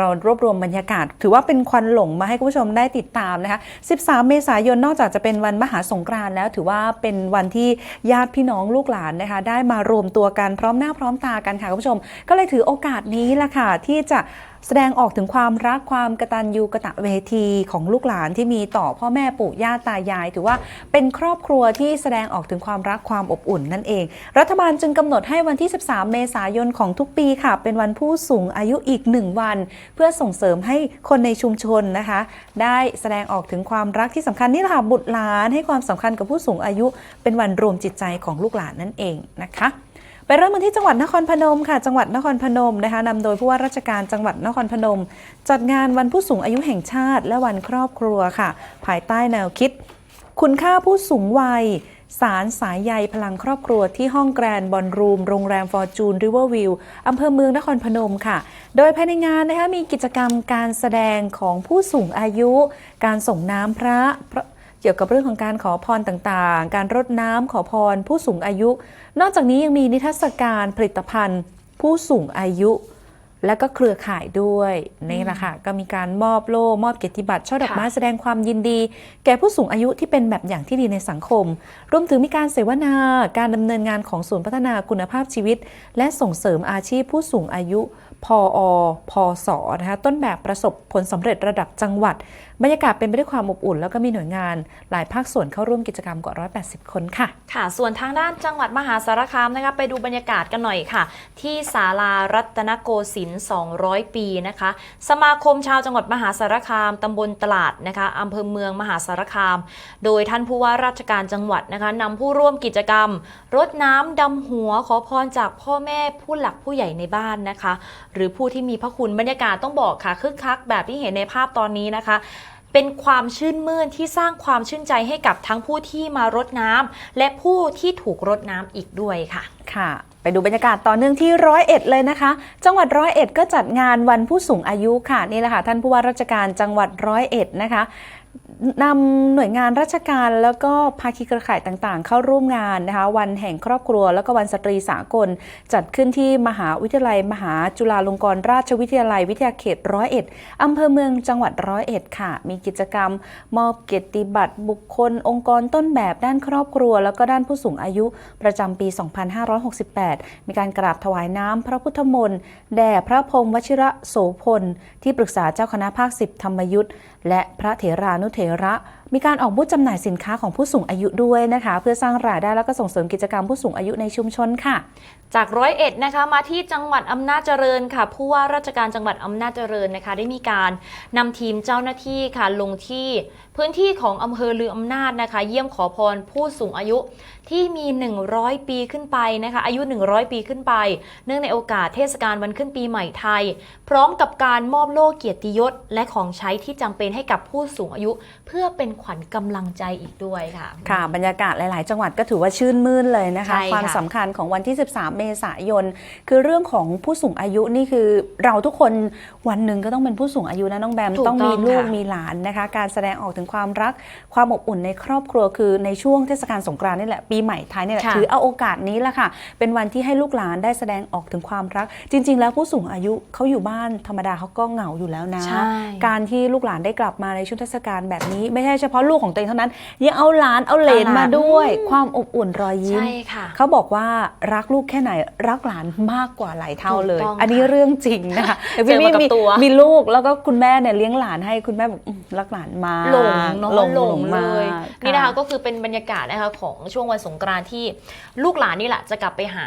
เรารวบรวมบรรยากาศ ถือว่าเป็นควันหลงมาให้คุณผู้ชมได้ติดตามนะคะ 13 เมษายนนอกจากจะเป็นวันมหาสงกรานต์แล้ว ถือว่าเป็นวันที่ญาติพี่น้องลูกหลานนะคะ ได้มารวมตัวกันพร้อมหน้าพร้อมตากันค่ะคุณผู้ชม ก็เลยถือโอกาสนี้ละค่ะที่จะ แสดงออกถึงความรักความกตัญญูกะตะเวทีของลูกหลานที่มีต่อพ่อแม่ปู่ย่าตายาย ถือว่าเป็นครอบครัวที่แสดงออกถึงความรักความอบอุ่นนั่นเอง รัฐบาลจึงกำหนดให้วันที่ 13 เมษายนของทุกปีค่ะ เป็นวันผู้สูงอายุอีกหนึ่งวัน เพื่อส่งเสริมให้คนในชุมชนนะคะ ได้แสดงออกถึงความรักที่สำคัญนี่แหละค่ะบุตรหลานให้ความสำคัญกับผู้สูงอายุ เป็นวันรวมจิตใจของลูกหลานนั่นเองนะคะ ไปเริ่มกันที่จังหวัดนครพนมค่ะ จังหวัดนครพนมนะคะนำโดยผู้ว่าราชการจังหวัดนครพนม จัดงานวันผู้สูงอายุแห่งชาติ และวันครอบครัวค่ะ ภายใต้แนวคิด คุณค่าผู้สูงวัยสารสายใยพลังครอบครัวที่ห้องแกรนบอลรูม โรงแรมฟอร์จูนริเวอร์วิวอำเภอเมืองนครพนมค่ะ โดยภายในงานนะคะมีกิจกรรมการแสดงของผู้สูงอายุ การส่งน้ำพระพระ เกี่ยวกับเรื่องของการขอพรต่างๆ การรดน้ำขอพรผู้สูงอายุ นอกจากนี้ยังมีนิทรรศการผลิตภัณฑ์ ผู้สูงอายุและก็เครือข่ายด้วยนี่แหละค่ะก็มีการมอบโล่มอบเกียรติบัตรช่อดอกไม้ค่ะแสดงความยินดี แก่ผู้สูงอายุที่เป็นแบบอย่างที่ดีในสังคม รวมถึงมีการเสวนาการดำเนินงานของศูนย์พัฒนาคุณภาพชีวิต และส่งเสริมอาชีพผู้สูงอายุ พออพอสนะคะต้นแบบประสบผลสำเร็จระดับจังหวัดบรรยากาศเป็นไปด้วยความอบอุ่น แล้วก็มีหน่วยงานหลายภาคส่วนเข้าร่วมกิจกรรมกว่า 180 คนค่ะ ค่ะ ส่วนทางด้านจังหวัดมหาสารคามนะคะไปดูบรรยากาศกันหน่อยค่ะ ที่ศาลารัตนโกสินทร์200 ปีนะคะ สมาคมชาวจังหวัดมหาสารคามตำบลตลาดนะคะอำเภอเมืองมหาสารคาม โดยท่านผู้ว่าราชการจังหวัดนะคะนำผู้ร่วมกิจกรรม รดน้ำดำหัวขอพรจากพ่อแม่ผู้หลักผู้ใหญ่ในบ้านนะคะ หรือผู้ที่มีพระคุณบรรยากาศต้องบอกค่ะคึกคักแบบที่เห็นในภาพตอนนี้นะคะ เป็นความชื่นมื่นที่สร้างความชื่นใจให้กับทั้งผู้ที่มารดน้ำและผู้ที่ถูกรดน้ำอีกด้วยค่ะ ค่ะ ไปดูบรรยากาศต่อเนื่องที่ร้อยเอ็ดเลยนะคะ จังหวัดร้อยเอ็ดก็จัดงานวันผู้สูงอายุค่ะนี่แหละค่ะท่านผู้ว่าราชการจังหวัดร้อยเอ็ดนะคะ นำหน่วยงานราชการแล้วก็ภาคีเครือข่ายต่างๆ เข้าร่วมงานนะคะวันแห่งครอบครัว แล้วก็วันสตรีสากล จัดขึ้นที่มหาวิทยาลัย มหาจุฬาลงกรณราชวิทยาลัย วิทยาเขตร้อยเอ็ดอำเภอเมืองจังหวัดร้อยเอ็ดค่ะ มีกิจกรรม มอบเกียรติบัตรบุคคล องค์กรต้นแบบด้านครอบครัว แล้วก็ด้านผู้สูงอายุประจำปี 2568 มีการกราบถวายน้ำพระพุทธมนต์แด่พระพรหมวชิระโสพลที่ปรึกษาเจ้าคณะภาค10ธรรมยุทธ์และพระเถรานุเถระ มีการออกบูธจำหน่ายสินค้าของผู้สูงอายุด้วยนะคะ เพื่อสร้างรายได้และก็ส่งเสริมกิจกรรมผู้สูงอายุในชุมชนค่ะ จากร้อยเอ็ดนะคะมาที่จังหวัดอำนาจเจริญค่ะผู้ว่าราชการจังหวัดอำนาจเจริญนะคะ ได้มีการนำทีมเจ้าหน้าที่ค่ะลงที่พื้นที่ของอำเภอลืออำนาจนะคะ เยี่ยมขอพรผู้สูงอายุที่มี 100 ปีขึ้นไปนะคะ อายุ 100 ปีขึ้นไป เนื่องในโอกาสเทศกาลวันขึ้นปีใหม่ไทย พร้อมกับการมอบโล่เกียรติยศ และของใช้ที่จำเป็นให้กับผู้สูงอายุ เพื่อเป็นขวัญกำลังใจอีกด้วยค่ะ ค่ะ บรรยากาศหลาย ๆ จังหวัดก็ถือว่าชื่นมื่นเลยนะคะใช่ค่ะความสำคัญของวันที่ 13 เมษายน คือเรื่องของผู้สูงอายุนี่คือเราทุกคนวันหนึ่งก็ต้องเป็นผู้สูงอายุนะน้องแบมถูกต้องมีต้องลูกค่ะมีหลานนะคะ การแสดงออกถึงความรักความอบอุ่นในครอบครัวคือในช่วงเทศกาลสงกรานต์นี่แหละปีใหม่ไทยนี่แหละค่ะถือเอาโอกาสนี้แหละค่ะ เป็นวันที่ให้ลูกหลานได้แสดงออกถึงความรัก จริง ๆ แล้วผู้สูงอายุเขาอยู่บ้านธรรมดาเขาก็เหงาอยู่แล้วนะใช่การที่ลูกหลานได้กลับมาในช่วงเทศกาลแบบนี้ไม่ใช่เฉพาะลูกของตัวเองเท่านั้น ยังเอาหลานเอาเหลนเอาหลานมาด้วย ความอบอุ่นรอยยิ้มใช่ค่ะเขาบอกว่ารักลูกแค่ไหนรักหลานมากกว่าหลายเท่าเลยถูกต้องอันนี้ค่ะเรื่องจริงนะคะแต่เจอมากับมีตัวมีลูกแล้วก็คุณแม่เนี่ยเลี้ยงหลานให้คุณแม่บอกอืมรักหลานมากหลงเนาะหลงหลงเลมากยนี่นะคะก็คือเป็นบรรยากาศนะคะของช่วงวันสงกรานต์ที่ลูกหลานนี่แหละจะกลับไปหา